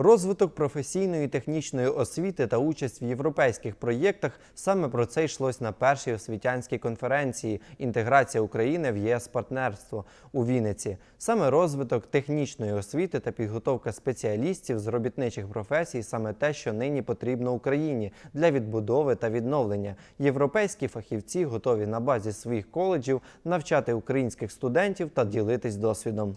Розвиток професійної технічної освіти та участь в європейських проєктах саме про це йшлось на першій освітянській конференції Інтеграція України в ЄС партнерство у Вінниці. Саме розвиток технічної освіти та підготовка спеціалістів з робітничих професій саме те, що нині потрібно Україні для відбудови та відновлення. Європейські фахівці готові на базі своїх коледжів навчати українських студентів та ділитись досвідом.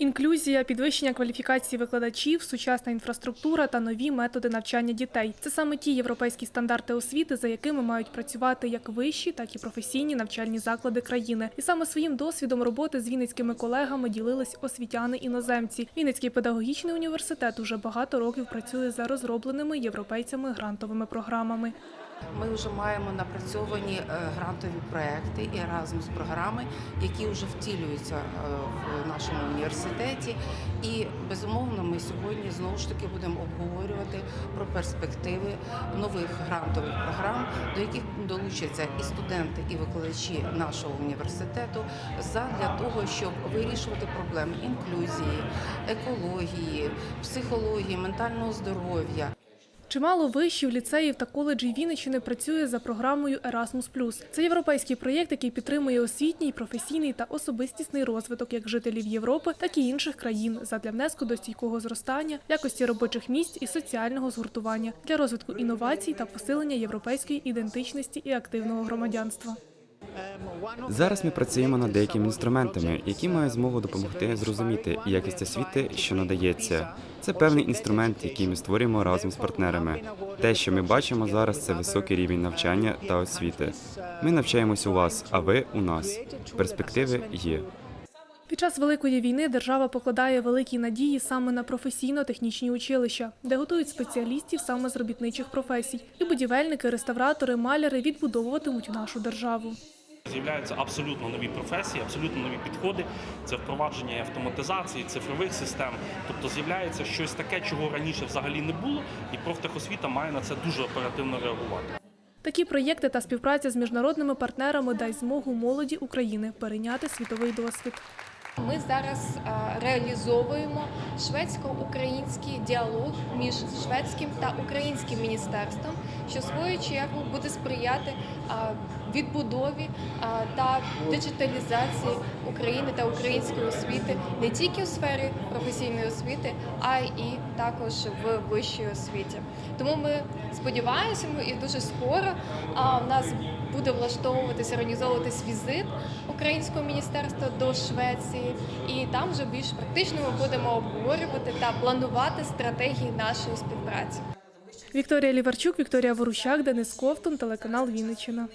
Інклюзія, підвищення кваліфікації викладачів, сучасна інфраструктура та нові методи навчання дітей це саме ті європейські стандарти освіти, за якими мають працювати як вищі, так і професійні навчальні заклади країни. І саме своїм досвідом роботи з вінницькими колегами ділились освітяни іноземці. Вінницький педагогічний університет уже багато років працює за розробленими європейцями грантовими програмами. Ми вже маємо напрацьовані е, грантові проекти і Erasmus програми, які вже втілюються е, в нашому університеті. І безумовно, ми сьогодні знову ж таки будемо обговорювати про перспективи нових грантових програм, до яких долучаться і студенти, і викладачі нашого університету задля того, щоб вирішувати проблеми інклюзії, екології, психології, ментального здоров'я. Чимало вишів, ліцеїв та коледжів Вінниччини працює за програмою Erasmus+. Це європейський проєкт, який підтримує освітній, професійний та особистісний розвиток як жителів Європи, так і інших країн задля внеску до стійкого зростання, якості робочих місць і соціального згуртування для розвитку інновацій та посилення європейської ідентичності і активного громадянства. Зараз ми працюємо над деякими інструментами, які мають змогу допомогти зрозуміти якість освіти, що надається. Це певний інструмент, який ми створюємо разом з партнерами. Те, що ми бачимо зараз, це високий рівень навчання та освіти. Ми навчаємось у вас, а ви у нас. Перспективи є. Під час великої війни держава покладає великі надії саме на професійно-технічні училища, де готують спеціалістів саме з робітничих професій. І будівельники, реставратори, маляри відбудовуватимуть нашу державу. З'являються абсолютно нові професії, абсолютно нові підходи. Це впровадження автоматизації, цифрових систем. Тобто з'являється щось таке, чого раніше взагалі не було, і профтехосвіта має на це дуже оперативно реагувати. Такі проєкти та співпраця з міжнародними партнерами дасть змогу молоді України перейняти світовий досвід. Ми зараз е, реалізовуємо шведсько-український діалог між шведським та українським міністерством, що в свою чергу буде сприяти е, відбудові та диджиталізації України та української освіти не тільки у сфері професійної освіти, а й також в вищій освіті. Тому ми сподіваємося, і дуже скоро в нас буде влаштовуватися, організовуватись візит українського міністерства до Швеції, і там вже більш практично ми будемо обговорювати та планувати стратегії нашої співпраці. Вікторія Ліварчук, Вікторія Ворущак, Денис Ковтун, телеканал Вінниччина.